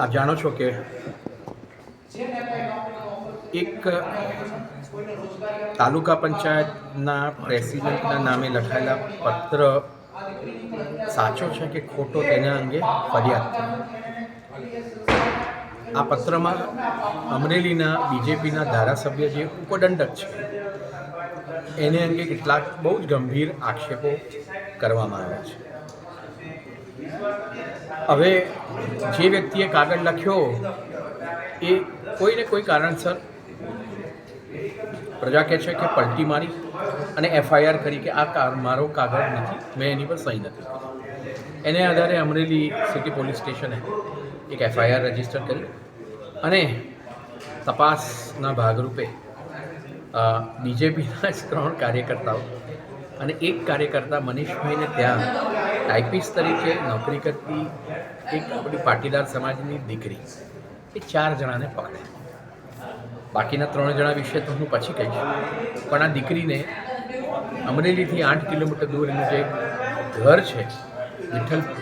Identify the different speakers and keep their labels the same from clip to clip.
Speaker 1: આપ જાણો છો કે એક તાલુકા પંચાયતના પ્રેસિડેન્ટના નામે લખાયેલા પત્ર સાચો છે કે ખોટો તેના અંગે ફરિયાદ આ પત્રમાં અમરેલીના બીજેપીના ધારાસભ્ય જે ઉપદંડક છે, એને અંગે કેટલાક બહુ જ ગંભીર આક્ષેપો કરવામાં આવ્યા છે. હવે જે વ્યક્તિએ કાગળ લખ્યો એ કોઈને કોઈ કારણસર પ્રજા કહે છે કે પલટી મારી અને એફઆઈઆર કરી કે આ કાર મારો કાગળ નથી, મેં એની પર સહી નથી એને આધારે અમરેલી સિટી પોલીસ સ્ટેશને એક એફઆઈઆર રજિસ્ટર કરી અને તપાસના ભાગરૂપે બીજેપીના જ ત્રણ કાર્યકર્તાઓ અને એક કાર્યકર્તા મનીષભાઈને ત્યાં ટાઈપિસ્ટ તરીકે નોકરી કરતી એક આપણી પાટીદાર સમાજની દીકરી એ ચાર જણાને પકડે. બાકીના ત્રણ જણા વિશે તો હું પછી કહીશ. પણ આ દીકરીને અમરેલીથી આઠ કિલોમીટર દૂર એનું જે ઘર છે, વિઠ્ઠલપુર,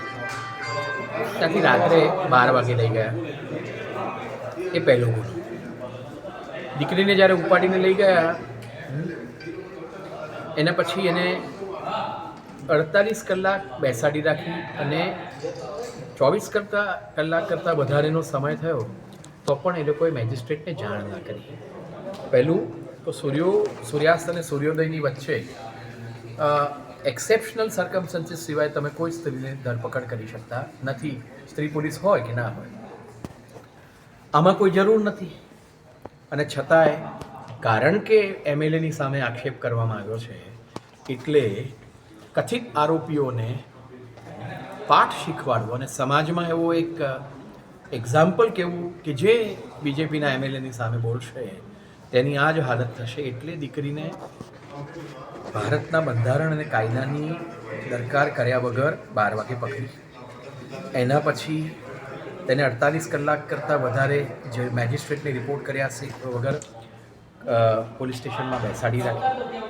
Speaker 1: ત્યાંથી રાત્રે બાર વાગે લઈ ગયા. એ પહેલો ગુનો. દીકરીને જ્યારે ઉપાડીને લઈ ગયા, એના પછી એને અડતાલીસ કલાક બેસાડી રાખી અને ચોવીસ કરતાં કલાક કરતાં વધારેનો સમય થયો, તો પણ એ લોકોએ મેજિસ્ટ્રેટને જાણ ના કરી. પહેલું તો સૂર્યો, સૂર્યાસ્ત અને સૂર્યોદયની વચ્ચે એક્સેપ્શનલ સર્કમસ્ટન્સીસ સિવાય તમે કોઈ સ્ત્રીને ધરપકડ કરી શકતા નથી. સ્ત્રી પોલીસ હોય કે ના હોય. આમાં કોઈ જરૂર નથી. અને છતાંય, કારણ કે એમએલએની સામે આક્ષેપ કરવામાં આવ્યો છે, એટલે કથિત આરોપીઓને પાઠ શીખવાડવો અને સમાજમાં એવો એક એક્ઝામ્પલ કેવું કે જે બીજેપીના એમએલએની સામે બોલશે, તેની આ જ હાલત થશે. એટલે દીકરીને ભારતના બંધારણ અને કાયદાની દરકાર કર્યા વગર બાર વાગે પકડી. એના પછી તેને અડતાલીસ કલાક કરતાં વધારે જે મેજિસ્ટ્રેટને રિપોર્ટ કર્યા છે વગર પોલીસ સ્ટેશનમાં બેસાડી રાખી.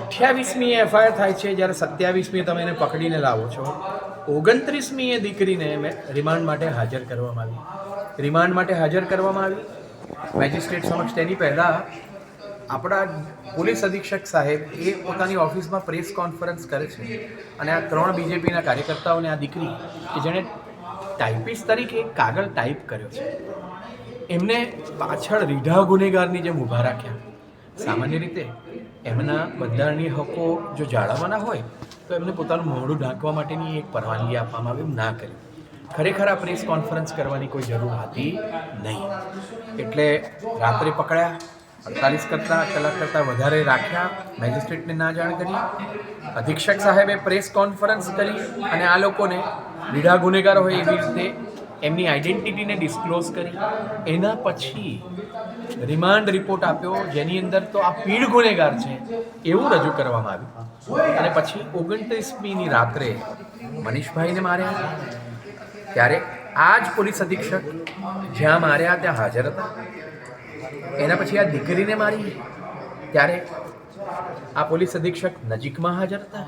Speaker 1: અઠ્યાવીસમી એફઆઈઆર થાય છે, જ્યારે સત્યાવીસમી તમે એને પકડીને લાવો છો. ઓગણત્રીસમી એ દીકરીને મેં રિમાન્ડ માટે હાજર કરવામાં આવી. રિમાન્ડ માટે હાજર કરવામાં આવી. મેજિસ્ટ્રેટ સમક્ષ તેની પહેલાં આપણા પોલીસ અધિક્ષક સાહેબ એ પોતાની ઓફિસમાં પ્રેસ કોન્ફરન્સ કરે છે. અને આ ત્રણ બીજેપીના કાર્યકર્તાઓને આ દીકરી, કે જેણે ટાઈપિસ્ટ તરીકે કાગળ ટાઈપ કર્યો છે, એમને પાછળ રીઢા ગુનેગારની જેમ ઊભા રાખ્યા. સામાન્ય રીતે એમના બંધારણીય હકો જો જાળવવાના હોય, તો એમને પોતાનું મોઢું ઢાંકવા માટેની એક પરવાનગી આપવામાં આવી ના કરી. ખરેખર આ પ્રેસ કોન્ફરન્સ કરવાની કોઈ જરૂર હતી નહીં. એટલે રાત્રે પકડ્યા, અડતાલીસ કરતાં કલાક કરતાં વધારે રાખ્યા, મેજિસ્ટ્રેટને ના જાણ કરી. અધિક્ષક સાહેબે પ્રેસ કોન્ફરન્સ કરી અને આ લોકોને લીડા ગુનેગાર હોય એવી રીતે એમની આઈડેન્ટિટીને ડિસ્ક્લોઝ કરી. એના પછી રિમાન્ડ રિપોર્ટ આપ્યો, જેની અંદર તો આ પીડ ગુનેગાર છે, એવું રજૂ કરવામાં આવ્યું. અને પછી ઓગણત્રીસમીની રાત્રે મનીષભાઈને માર્યા. ત્યારે આ જ પોલીસ અધિક્ષક જ્યાં માર્યા, ત્યાં હાજર હતા. એના પછી આ દીકરીને મારી. ત્યારે આ પોલીસ અધિક્ષક નજીકમાં હાજર હતા.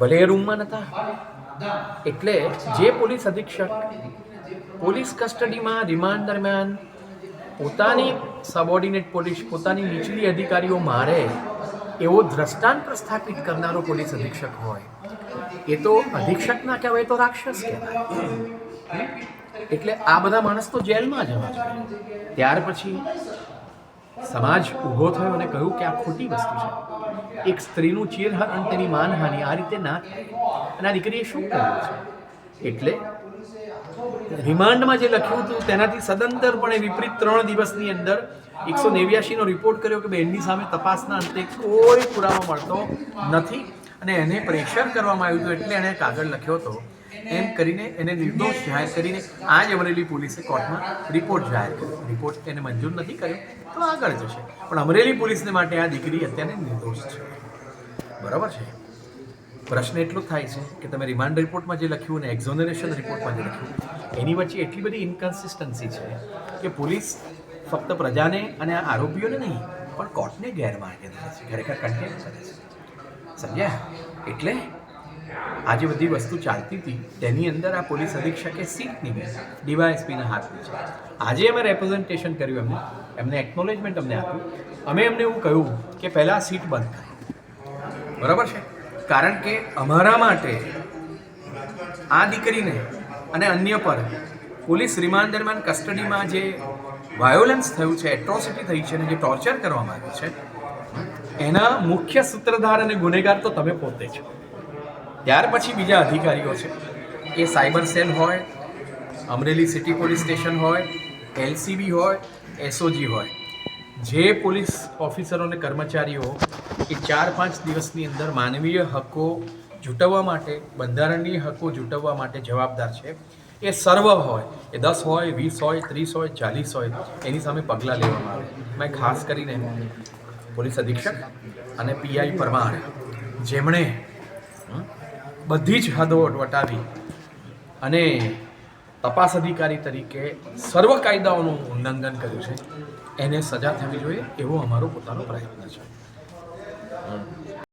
Speaker 1: ભલે એ રૂમમાં નહોતા એટલે જે પોલીસ અધિક્ષક પોલીસ કસ્ટડીમાં રિમાન્ડ દરમિયાન પોતાની સબોર્ડિનેટ પોલીસ, પોતાની નીચલી અધિકારીઓ મારે એવો દ્રષ્ટાંત પ્રસ્થાપિત કરનારો પોલીસ અધિક્ષક હોય. એ તો અધિક્ષક ના કહેવાય તો રાક્ષસ કહેવાય. એટલે આ બધા માણસ તો જેલમાં જવા જોઈએ. ત્યાર પછી સમાજ ઊભો થયો અને કહ્યું કે આ ખોટી વસ્તુ છે. એક સ્ત્રીનું ચીરહરણ તેની માનહાનિ આ રીતે ના અને આ દીકરીએ શું કર્યું છે? એટલે રિમાન્ડમાં જે લખ્યું હતું, તેનાથી સદંતરપણે વિપરીત ત્રણ દિવસની અંદર એકસો નેવ્યાસીનો રિપોર્ટ કર્યો કે બેનની સામે તપાસના અંતે કોઈ પુરાવો મળતો નથી અને એને પ્રેશર કરવામાં આવ્યું હતું એટલે એણે કાગળ લખ્યો હતો એમ કરીને એને નિર્દોષ જાહેર કરીને આ જ અમરેલી પોલીસે કોર્ટમાં રિપોર્ટ જાહેર કર્યો. રિપોર્ટ એને મંજૂર નથી કર્યો, તો આગળ જશે. પણ અમરેલી પોલીસને માટે આ દીકરી અત્યારે નિર્દોષ છે. બરાબર છે? પ્રશ્ન એટલો થાય છે કે તમે રિમાન્ડ રિપોર્ટમાં જે લખ્યું અને એક્ઝોનરેશન રિપોર્ટમાં જે લખ્યું, એની વચ્ચે એટલી બધી ઇન્કન્સિસ્ટન્સી છે કે પોલીસ ફક્ત પ્રજાને અને આ આરોપીઓને નહીં, પણ કોર્ટને ગેરમાર્ગે ધરે છે. ખરેખર કન્ટેમ કરે છે. સમજ્યા? એટલે આ જે બધી વસ્તુ ચાલતી હતી. તેની અંદર આ પોલીસ અધિક્ષકે સીટ નહીં ડીવાયએસપીના હાથમાં છે આજે અમે રેપ્રેઝન્ટેશન કર્યું એમને એમને એકનોલેજમેન્ટ અમને આપ્યું. અમે એમને એવું કહ્યું કે પહેલાં સીટ બંધ થાય બરાબર છે? કારણ કે અમારા માટે આ દીકરીને અને અન્ય પર પોલીસ રિમાન્ડ દરમિયાન કસ્ટડીમાં જે વાયોલન્સ થયું છે એટ્રોસિટી થઈ છે અને જે ટોર્ચર કરવામાં આવ્યું છે, એના મુખ્ય સૂત્રધાર અને ગુનેગાર તો તમે પોતે છો ત્યાર પછી બીજા અધિકારીઓ છે. એ સાયબર સેલ હોય, અમરેલી સિટી પોલીસ સ્ટેશન હોય, એલસીબી હોય, એસઓજી હોય. જે પોલીસ ઓફિસરો અને કર્મચારીઓ એ ચાર પાંચ દિવસની અંદર માનવીય હકો જૂટવવા માટે બંધારણની હકો જૂટવવા માટે જવાબદાર છે. એ સર્વ હોય, એ દસ હોય, વીસ હોય, ત્રીસ હોય, ચાલીસ હોય, એની સામે પગલાં લેવામાં આવે. મેં ખાસ કરીને પોલીસ અધિક્ષક અને પીઆઈ પરમાર, જેમણે બધી જ હદો વટાવી અને તપાસ અધિકારી તરીકે સર્વ કાયદાઓનું ઉલ્લંઘન કર્યું છે. એને સજા થવી જોઈએ એવો અમારો પોતાનો પ્રયત્ન છે.